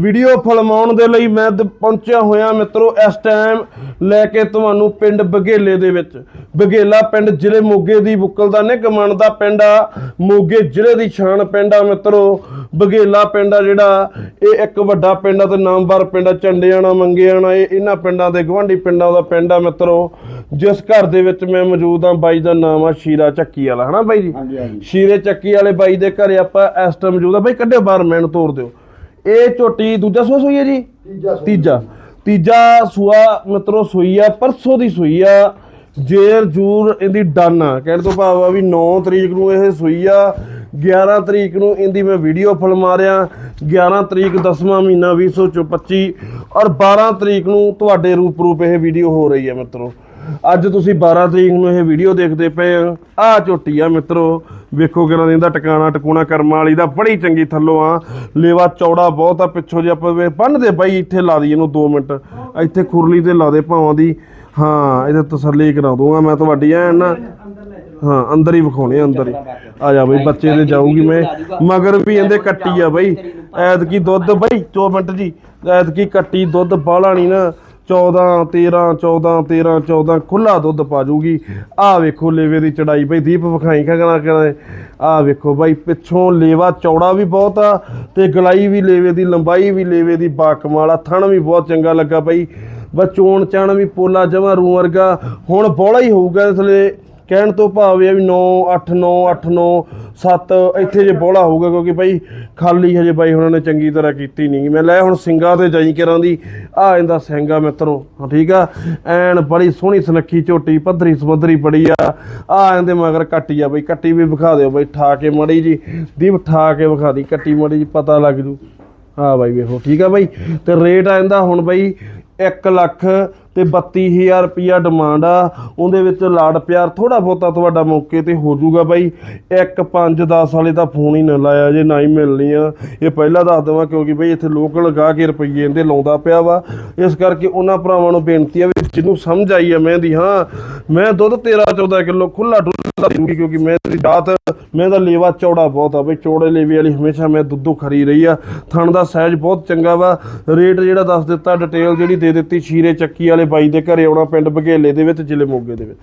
Video ਫਿਲਮਾਉਣ ਦੇ ਲਈ ਮੈਂ ਪਹੁੰਚਿਆ ਹੋਇਆ ਮਿੱਤਰੋ ਇਸ ਟਾਈਮ ਲੈ ਕੇ ਤੁਹਾਨੂੰ ਪਿੰਡ ਬਘੇਲੇ ਦੇ ਵਿੱਚ। ਬਘੇਲਾ ਪਿੰਡ ਜ਼ਿਲ੍ਹੇ ਮੋਗੇ ਦੀ ਬੁੱਕਲ ਦਾ ਨਿਗਮਨ ਦਾ ਪਿੰਡ ਆ। ਮੋਗੇ ਜ਼ਿਲ੍ਹੇ ਦੀ ਸ਼ਾਨ ਪਿੰਡ ਆ ਮਿੱਤਰੋ। ਬਘੇਲਾ ਪਿੰਡ ਆ ਜਿਹੜਾ ਇਹ ਇੱਕ ਵੱਡਾ ਪਿੰਡ ਆ ਤੇ ਨਾਮਵਰ ਪਿੰਡ ਆ ਝੰਡਿਆਣਾ ਮੰਗਿਆਣਾ ਇਹ ਇਹਨਾਂ ਪਿੰਡਾਂ ਦੇ ਗਵਾਂਢੀ ਪਿੰਡਾਂ ਦਾ ਪਿੰਡ ਆ ਮਿੱਤਰੋ। ਜਿਸ ਘਰ ਦੇ ਵਿੱਚ ਮੈਂ ਮੌਜੂਦ ਆ ਬਾਈ ਦਾ ਨਾਮ ਆ ਸ਼ੀਰਾ ਚੱਕੀ ਵਾਲਾ ਹਨਾ ਬਾਈ ਜੀ? ਸ਼ੀਰੇ ਚੱਕੀ ਵਾਲੇ ਬਾਈ ਦੇ ਘਰੇ ਆਪਾਂ ਇਸ ਟਾਈਮ ਮੌਜੂਦ ਆ ਬਾਈ ਕੱਢਿਓ ਬਾਹਰ ਮੈਨੂੰ ਤੋੜ ਦਿਓ। ਇਹ ਝੋਟੀ ਦੂਜਾ ਸੂਆ ਸੂਈ ਹੈ ਜੀ? ਤੀਜਾ ਸੂਆ। ਤੀਜਾ। ਤੀਜਾ ਸੂਆ ਮਿੱਤਰੋ ਸੂਈ ਆ ਪਰਸੋਂ ਦੀ ਸੂਈ ਆ। ਜੇਰ ਜੂਰ ਇਹਦੀ ਡਨ ਆ। ਕਹਿਣ ਤੋਂ ਭਾਵ ਆ ਵੀ 9 ਤਰੀਕ ਨੂੰ ਇਹ ਸੂਈ ਆ। 11 ਤਰੀਕ ਨੂੰ ਇਹਦੀ ਮੈਂ ਵੀਡੀਓ ਫਿਲਮ ਆ ਰਿਹਾ 11 ਤਰੀਕ 10ਵਾਂ ਮਹੀਨਾ 2025 ਔਰ 12 ਤਰੀਕ ਨੂੰ ਤੁਹਾਡੇ ਰੂਪ ਰੂਪ ਇਹ ਵੀਡੀਓ ਹੋ ਰਹੀ ਹੈ ਮਿੱਤਰੋ। ਅੱਜ ਤੁਸੀਂ 12 ਤਰੀਕ ਨੂੰ ਇਹ ਵੀਡੀਓ ਦੇਖਦੇ ਪਏ ਆ ਆ ਝੋਟੀ ਆ ਮਿੱਤਰੋ। ਵੇਖੋ ਕਿਰਾਂ ਦੀ ਇਹਦਾ ਟਿਕਾਣਾ, ਟਕੂਣਾ ਕਰਮਾਂ ਵਾਲੀ ਦਾ। ਬੜੀ ਚੰਗੀ ਥੱਲੋਂ ਆ। ਲੇਵਾ ਚੌੜਾ ਬਹੁਤ ਆ ਪਿੱਛੋਂ ਜੇ ਆਪਾਂ ਵੇ- ਬੰਨ੍ਹ ਦੇ ਬਾਈ, ਇੱਥੇ ਲਾ ਦੀ ਇਹਨੂੰ 2 ਮਿੰਟ। ਇੱਥੇ ਖੁਰਲੀ ਤੇ ਲਾ ਦੇ ਭਾਵਾਂ ਦੀ। ਹਾਂ, ਇਹਦੇ ਤਸੱਲੀ ਕਰਾ ਦੂੰਗਾ ਮੈਂ ਤੁਹਾਡੀ ਐ ਨਾ ਹਾਂ, ਅੰਦਰ ਹੀ ਵਿਖਾਉਣੇ ਅੰਦਰ ਹੀ। ਆ ਜਾ ਬਈ, ਬੱਚੇ ਦੇ ਜਾਊਗੀ ਮੈਂ। ਮਗਰ ਵੀ ਇਹਦੇ ਕੱਟੀ ਆ ਬਈ। ਐਤਕੀ ਦੁੱਧ ਬਈ 2 ਮਿੰਟ ਜੀ। ਐਤਕੀ ਕੱਟੀ ਦੁੱਧ ਬਾਹਲਾ ਨਹੀਂ ਨਾ। 14 13 14 13 14 ਖੁੱਲਾ ਦੁੱਧ ਪਾ ਜੂਗੀ। ਆਹ ਵੇਖੋ ਲੇਵੇ ਦੀ ਚੜਾਈ ਬਈ, ਦੀਪ ਵਿਖਾਈ ਕਹਿੰਦਾ ਕਹਿੰਦਾ ਆਹ ਵੇਖੋ ਬਾਈ, ਪਿੱਛੋਂ ਲੇਵਾ ਚੌੜਾ ਵੀ ਬਹੁਤ ਆ ਤੇ ਗਲਾਈ ਵੀ ਲੇਵੇ ਦੀ, ਲੰਬਾਈ ਵੀ ਲੇਵੇ ਦੀ, ਬਾਕਮਾਲ ਆ, ਥਣ ਵੀ ਬਹੁਤ ਚੰਗਾ ਲੱਗਾ ਬਾਈ। ਬਸ ਚੋਣ ਚਾਣ ਵੀ ਪੋਲਾ ਜਮਾ ਰੂ ਵਰਗਾ। ਹੁਣ ਬੋਲਾ ਹੀ ਹੋਊਗਾ ਇਸ ਲਈ ਕਹਿਣ ਤੋਂ ਭਾਵ ਇਹ ਆ ਵੀ 9 8 9 8 9 7 ਇੱਥੇ ਜੇ ਬੋਲਾ ਹੋਊਗਾ ਕਿਉਂਕਿ ਬਾਈ ਖਾਲੀ ਹਜੇ ਬਾਈ ਉਹਨਾਂ ਨੇ ਚੰਗੀ ਤਰ੍ਹਾਂ ਕੀਤੀ ਨਹੀਂ ਮੈਂ ਲੈ ਹੁਣ ਸਿੰਗਾ ਤੇ ਜਾਈ ਕਰਾਂ ਦੀ। ਆ ਇਹਦਾ ਸਿੰਗਾ ਮਿੱਤਰੋ ਠੀਕ ਆ? ਐਨ ਬੜੀ ਸੋਹਣੀ ਸੁਨੱਖੀ ਝੋਟੀ, ਪੱਧਰੀ ਸਮੁੰਦਰੀ ਬੜੀ ਆ। ਆ ਇਹਦੇ ਮਗਰ ਕੱਟੀ ਆ ਬਈ, ਕੱਟੀ ਵੀ ਵਿਖਾ ਦਿਓ ਬਈ, ਠਾ ਕੇ ਮੜੀ ਜੀ। ਦੀਪ ਠਾ ਕੇ ਵਿਖਾ ਦੀ, ਕੱਟੀ ਮੜੀ ਜੀ, ਪਤਾ ਲੱਗ ਜੂ। ਹਾਂ ਬਾਈ ਵੇਖੋ, ਠੀਕ ਆ ਬਾਈ? ਤੇ ਰੇਟ ਆ ਇਹਦਾ ਹੁਣ ਬਾਈ 1 ਲੱਖ ਤੇ 32000 ਰੁਪਿਆ ਡਿਮਾਂਡ ਆ। ਉਹਦੇ ਵਿੱਚ ਲਾੜ ਪਿਆਰ ਥੋੜਾ ਬਹੁਤਾ ਤੁਹਾਡਾ ਮੌਕੇ ਤੇ ਹੋ ਜਾਊਗਾ ਬਾਈ। 1 5 10 ਵਾਲੇ ਤਾਂ ਫੋਨ ਹੀ ਨਾ ਲਾਇਆ ਜੇ, ਨਾ ਹੀ ਮਿਲਣੀ ਆ ਇਹ ਪਹਿਲਾਂ ਦੱਸ ਦਵਾਂ ਕਿਉਂਕਿ ਬਈ ਇੱਥੇ ਲੋਕਲ ਗਾ ਕੇ ਰੁਪਈਏ ਇਹਦੇ ਲਾਉਂਦਾ ਪਿਆ ਵਾ। ਇਸ ਕਰਕੇ ਉਹਨਾਂ ਭਰਾਵਾਂ ਨੂੰ ਬੇਨਤੀ ਆ ਵੀ ਜਿਹਨੂੰ ਸਮਝ ਆਈ ਆ ਮੈਂ ਦੀ ਹਾਂ, ਮੈਂ ਦੁੱਧ 13 14 ਕਿਲੋ ਖੁੱਲਾ ਡੁੱਲਾ ਦੂੰਗੀ ਕਿਉਂਕਿ ਮੈਂ ਦੀ ਰਾਤ ਮੈਂ ਦਾ ਲੇਵਾ ਚੌੜਾ ਬਹੁਤ ਆ ਬਈ। ਚੌੜੇ ਲੇਵੇ ਵਾਲੀ ਹਮੇਸ਼ਾ ਮੈਂ ਦੁੱਧੋ ਖਰੀ ਰਹੀ ਆ। ਥਣ ਦਾ ਸਾਈਜ਼ ਬਹੁਤ ਚੰਗਾ ਵਾ। ਰੇਟ ਜਿਹੜਾ ਦੱਸ ਦਿੱਤਾ ਡਿਟੇਲ ਜਿਹੜੀ ਦੇ ਦਿੱਤੀ, ਸ਼ੀਰੇ ਚੱਕੀ ਵਾਲੇ ਬਾਈ ਦੇ ਘਰੇ ਆਉਣਾ ਪਿੰਡ ਬਘੇਲੇ ਦੇ ਵਿੱਚ ਜ਼ਿਲ੍ਹੇ ਮੋਗੇ ਦੇ ਵਿੱਚ।